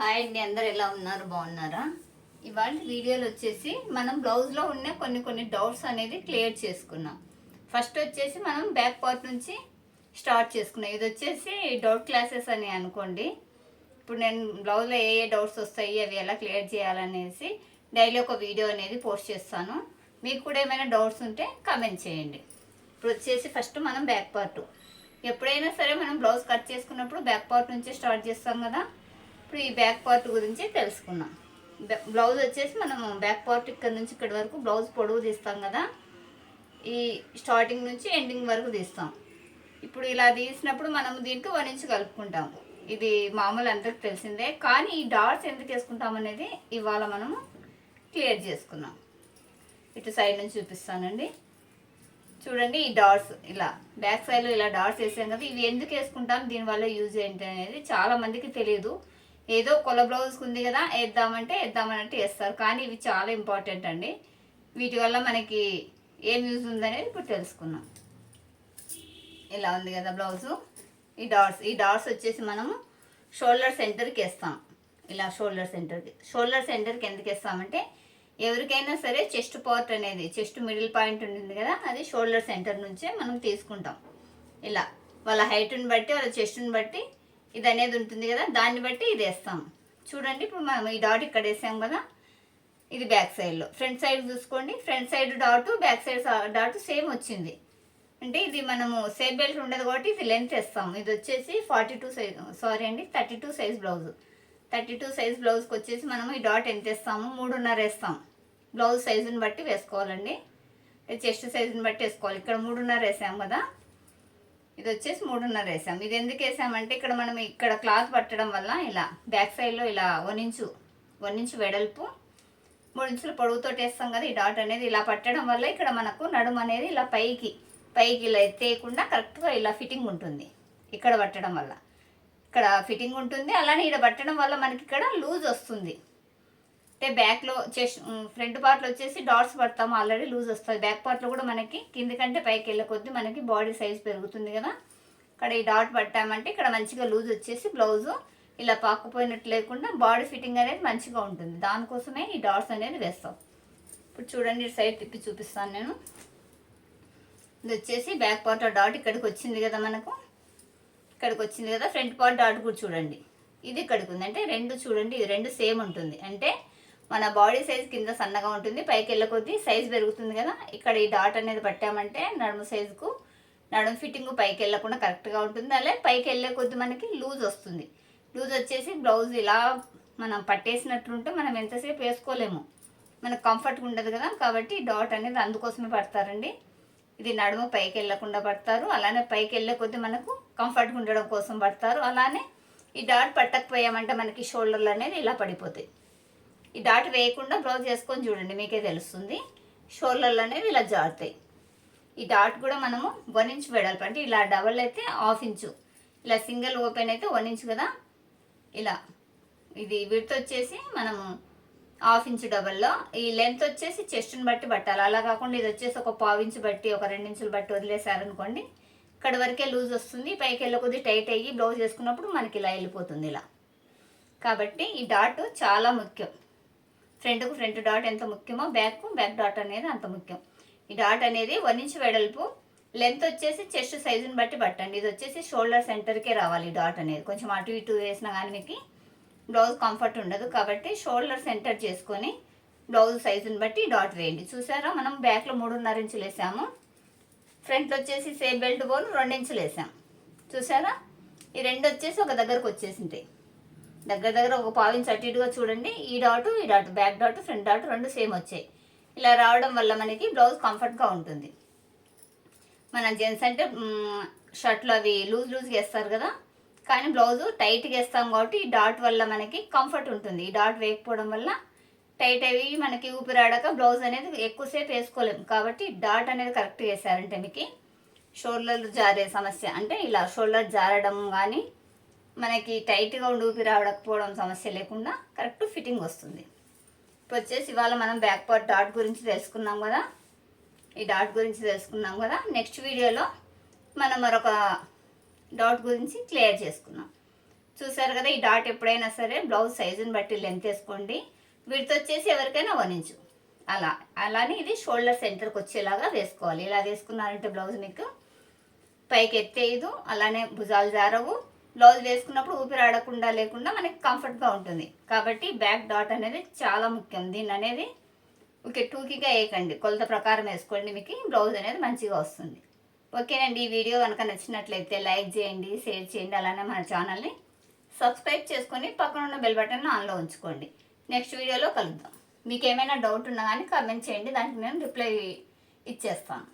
Hi అండి అందరు ఎలా ఉన్నారు? బాగున్నారా? ఇవాళ వీడియోలు వచ్చేసి మనం బ్లౌజ్లో ఉన్న కొన్ని కొన్ని డౌట్స్ అనేది క్లియర్ చేసుకున్నాం. ఫస్ట్ వచ్చేసి మనం బ్యాక్ పార్ట్ నుంచి స్టార్ట్ చేసుకున్నాం. ఇది వచ్చేసి డౌట్ క్లాసెస్ అని అనుకోండి. ఇప్పుడు నేను బ్లౌజ్లో ఏ ఏ డౌట్స్ వస్తాయి అవి ఎలా క్లియర్ చేయాలనేసి డైలీ ఒక వీడియో అనేది పోస్ట్ చేస్తాను. మీకు కూడా ఏమైనా డౌట్స్ ఉంటే కామెంట్ చేయండి. ఇప్పుడు వచ్చేసి ఫస్ట్ మనం బ్యాక్ పార్ట్ ఎప్పుడైనా సరే మనం బ్లౌజ్ కట్ చేసుకున్నప్పుడు బ్యాక్ పార్ట్ నుంచి స్టార్ట్ చేస్తాం కదా. ఇప్పుడు ఈ బ్యాక్ పార్ట్ గురించి తెలుసుకున్నాం. బ్లౌజ్ వచ్చేసి మనం బ్యాక్ పార్ట్ ఇక్కడ నుంచి ఇక్కడ వరకు బ్లౌజ్ పొడవు తీస్తాం కదా. ఈ స్టార్టింగ్ నుంచి ఎండింగ్ వరకు తీస్తాం. ఇప్పుడు ఇలా తీసినప్పుడు మనం దీనికి వన్ ఇంచ్ కలుపుకుంటాం ఇది మామూలు అందరికి తెలిసిందే. కానీ ఈ డాట్స్ ఎందుకు వేసుకుంటాం అనేది ఇవాళ మనము క్లియర్ చేసుకున్నాం ఇటు సైడ్ నుంచి చూపిస్తానండి. చూడండి ఈ డాట్స్ ఇలా బ్యాక్ సైడ్లో ఇలా డాట్స్ వేసాం కదా. ఇవి ఎందుకు వేసుకుంటాం? దీనివల్ల యూజ్ ఏంటి అనేది చాలా మందికి తెలియదు. ఏదో కొల బ్లౌజ్కి ఉంది కదా వేద్దామంటే వేద్దామనంటే వేస్తారు కానీ ఇవి చాలా ఇంపార్టెంట్ అండి. వీటి వల్ల మనకి ఏం యూజ్ ఉందనేది ఇప్పుడు తెలుసుకుందాం. ఇలా ఉంది కదా బ్లౌజు. ఈ డాట్స్ ఈ డాట్స్ వచ్చేసి మనము షోల్డర్ సెంటర్కి వేస్తాం. ఇలా షోల్డర్ సెంటర్కి షోల్డర్ సెంటర్కి ఎందుకు వేస్తామంటే ఎవరికైనా సరే చెస్ట్ పార్ట్ అనేది చెస్ట్ మిడిల్ పాయింట్ ఉంటుంది కదా అది షోల్డర్ సెంటర్ నుంచే మనం తీసుకుంటాం. ఇలా వాళ్ళ హైట్ని బట్టి వాళ్ళ చెస్ట్ని బట్టి ఇది అనేది ఉంటుంది కదా దాన్ని బట్టి ఇది వేస్తాం చూడండి ఇప్పుడు మనం ఈ డాట్ ఇక్కడ వేసాం కదా ఇది బ్యాక్ సైడ్లో ఫ్రంట్ సైడ్ చూసుకోండి front side dot back side dot same వచ్చింది. అంటే ఇది మనము సేఫ్ బెల్ట్ ఉండదు కాబట్టి ఇది లెంత్ వేస్తాము. ఇది వచ్చేసి ఫార్టీ టూ సైజ్ సారీ అండి thirty two size blouse thirty two size బ్లౌజ్కి వచ్చేసి మనము ఈ డాట్ ఎంత వేస్తాము? మూడున్నర వేస్తాం బ్లౌజ్ సైజుని బట్టి వేసుకోవాలండి. చెస్ట్ సైజుని బట్టి వేసుకోవాలి. ఇక్కడ మూడున్నర వేసాం కదా ఇది వచ్చేసి మూడున్నర వేసాం. ఇది ఎందుకు వేసామంటే ఇక్కడ మనం ఇక్కడ క్లాత్ పట్టడం వల్ల ఇలా బ్యాక్ సైడ్లో ఇలా వన్ ఇంచు వన్ ఇంచు వెడల్పు మూడు ఇంచులు పొడవుతో వేస్తాం కదా ఈ డాట్ అనేది. ఇలా పట్టడం వల్ల ఇక్కడ మనకు నడుము అనేది ఇలా పైకి పైకి ఇలా ఎత్తేయకుండా కరెక్ట్గా ఇలా ఫిట్టింగ్ ఉంటుంది ఇక్కడ పట్టడం వల్ల. ఇక్కడ ఫిట్టింగ్ ఉంటుంది. అలానే ఇక్కడ పట్టడం వల్ల మనకి ఇక్కడ లూజ్ వస్తుంది. అంటే బ్యాక్లో చెస్ట్ ఫ్రంట్ పార్ట్లో వచ్చేసి డాట్స్ పడతాము ఆల్రెడీ లూజ్ వస్తుంది బ్యాక్ పార్ట్లో కూడా మనకి కింది కంటే పైకి వెళ్ళే కొద్దీ మనకి బాడీ సైజ్ పెరుగుతుంది కదా. ఇక్కడ ఈ డాట్ పట్టామంటే ఇక్కడ మంచిగా లూజ్ వచ్చేసి బ్లౌజు ఇలా పాకుపోయినట్టు లేకుండా బాడీ ఫిట్టింగ్ అనేది మంచిగా ఉంటుంది. దానికోసమే ఈ డాట్స్ అనేది వేస్తాం. ఇప్పుడు చూడండి సైడ్ తిప్పి చూపిస్తాను నేను. ఇది వచ్చేసి బ్యాక్ పార్ట్ డాట్ ఇక్కడికి వచ్చింది కదా మనకు. ఇక్కడికి వచ్చింది కదా ఫ్రంట్ పార్ట్ డాట్ కూడా చూడండి. ఇది ఇక్కడికి ఉంది. అంటే రెండు చూడండి ఇది రెండు సేమ్ ఉంటుంది. అంటే మన బాడీ సైజ్ కింద సన్నగా ఉంటుంది పైకి వెళ్ళ కొద్దీ సైజ్ పెరుగుతుంది కదా. ఇక్కడ ఈ డాట్ అనేది పట్టామంటే నడుము సైజుకు నడుము ఫిట్టింగ్ పైకి వెళ్ళకుండా కరెక్ట్గా ఉంటుంది. అలాగే పైకి వెళ్ళే కొద్దీ మనకి లూజ్ వస్తుంది. లూజ్ వచ్చేసి బ్లౌజ్ ఇలా మనం పట్టేసినట్టుంటే మనం ఎంతసేపు వేసుకోలేము. మనకు కంఫర్ట్గా ఉండదు కదా. కాబట్టి డాట్ అనేది అందుకోసమే పడతారండి. ఇది నడుము పైకి వెళ్ళకుండా పడతారు. అలానే పైకి వెళ్ళే కొద్దీ మనకు కంఫర్ట్గా ఉండడం కోసం పడతారు. అలానే ఈ డాట్ పట్టకపోయామంటే మనకి షోల్డర్లు అనేది ఇలా పడిపోతాయి. ఈ డాట్ వేయకుండా బ్లౌజ్ చేసుకొని చూడండి మీకే తెలుస్తుంది. షోల్డర్లు అనేవి ఇలా జారుతాయి. ఈ డాట్ కూడా మనము వన్ ఇంచ్ వెడల్పు అంటే ఇలా డబల్ అయితే హాఫ్ ఇంచు. ఇలా సింగిల్ ఓపెన్ అయితే వన్ ఇంచ్ కదా. ఇలా ఇది విడత వచ్చేసి మనము హాఫ్ ఇంచ్ డబల్లో ఈ లెంత్ వచ్చేసి చెస్ట్ని బట్టి పట్టాలి. అలా కాకుండా ఇది వచ్చేసి ఒక పావు ఇంచు బట్టి ఒక రెండు ఇంచులు బట్టి వదిలేసారనుకోండి ఇక్కడ వరకే లూజ్ వస్తుంది. పైకి వెళ్ళే కొద్ది టైట్ అయ్యి బ్లౌజ్ చేసుకున్నప్పుడు మనకి ఇలా వెళ్ళిపోతుంది ఇలా. కాబట్టి ఈ డాట్ చాలా ముఖ్యం. ఫ్రంట్కు ఫ్రంట్ డాట్ ఎంత ముఖ్యమో బ్యాక్ బ్యాక్ డాట్ అనేది అంత ముఖ్యం. ఈ డాట్ అనేది వన్ ఇంచ్ వెడల్పు లెంత్ వచ్చేసి చెస్ట్ సైజుని బట్టి పట్టండి. ఇది వచ్చేసి షోల్డర్ సెంటర్కే రావాలి డాట్ అనేది. కొంచెం అటు ఇటు వేసినా కానీ మీకు బ్లౌజ్ కంఫర్ట్ ఉండదు కాబట్టి షోల్డర్ సెంటర్ చేసుకొని బ్లౌజ్ సైజుని బట్టి డాట్ వేయండి. చూసారా? మనం బ్యాక్లో మూడున్నర ఇంచులు వేసాము. ఫ్రంట్ వచ్చేసి సేమ్ బెల్ట్ బోన్ రెండు ఇంచులు వేసాం. చూసారా? ఈ రెండు వచ్చేసి ఒక దగ్గరకు వచ్చేసింటాయి. దగ్గర దగ్గర ఒక పావించి అటు ఇటుగా చూడండి. ఈ డాట్ ఈ dot back dot front dot రెండు సేమ్ వచ్చాయి. ఇలా రావడం వల్ల మనకి బ్లౌజ్ కంఫర్ట్గా ఉంటుంది. మన జెంట్స్ అంటే షర్ట్లు అవి లూజ్ లూజ్గా వేస్తారు కదా. కానీ బ్లౌజ్ టైట్గా వేస్తాం కాబట్టి ఈ డాట్ వల్ల మనకి కంఫర్ట్ ఉంటుంది. ఈ డాట్ వేయకపోవడం వల్ల టైట్ అవి మనకి ఊపిరాడక బ్లౌజ్ అనేది ఎక్కువసేపు వేసుకోలేము కాబట్టి డాట్ అనేది కరెక్ట్ వేసారంటే మీకు షోల్డర్ జారే సమస్య అంటే ఇలా షోల్డర్ జారడం కానీ మనకి టైట్గా ఉండి ఊపిరి రావడకపోవడం సమస్య లేకుండా కరెక్ట్ ఫిట్టింగ్ వస్తుంది. ఇప్పుడు వచ్చేసి ఇవాళ మనం బ్యాక్ పార్ట్ డాట్ గురించి తెలుసుకున్నాం కదా. ఈ డాట్ గురించి తెలుసుకున్నాం కదా. నెక్స్ట్ వీడియోలో మనం మరొక డాట్ గురించి క్లియర్ చేసుకున్నాం చూసారు కదా ఈ డాట్ ఎప్పుడైనా సరే బ్లౌజ్ సైజుని బట్టి లెంత్ వేసుకోండి. వీటితో వచ్చేసి ఎవరికైనా వనించు అలా అలానే ఇది షోల్డర్ సెంటర్కి వచ్చేలాగా వేసుకోవాలి. ఇలా వేసుకున్నారంటే బ్లౌజ్ మీకు పైకి ఎత్తేయదు అలానే భుజాలు జారవు. బ్లౌజ్ వేసుకున్నప్పుడు ఊపిరి ఆడకుండా లేకుండా మనకి కంఫర్ట్గా ఉంటుంది. కాబట్టి బ్యాక్ డాట్ అనేది చాలా ముఖ్యం. దీన్ని అనేది ఓకే టూకీగా వేయకండి కొలత ప్రకారం వేసుకోండి మీకు. బ్లౌజ్ అనేది మంచిగా వస్తుంది. ఓకేనండి ఈ వీడియో కనుక నచ్చినట్లయితే లైక్ చేయండి షేర్ చేయండి అలానే మన ఛానల్ని సబ్స్క్రైబ్ చేసుకొని పక్కన ఉన్న బెల్ బటన్ ఆన్లో ఉంచుకోండి. నెక్స్ట్ వీడియోలో కలుద్దాం. మీకు ఏమైనా డౌట్ ఉన్నా కానీ కామెంట్ చేయండి. దానికి నేను రిప్లై ఇచ్చేస్తాను.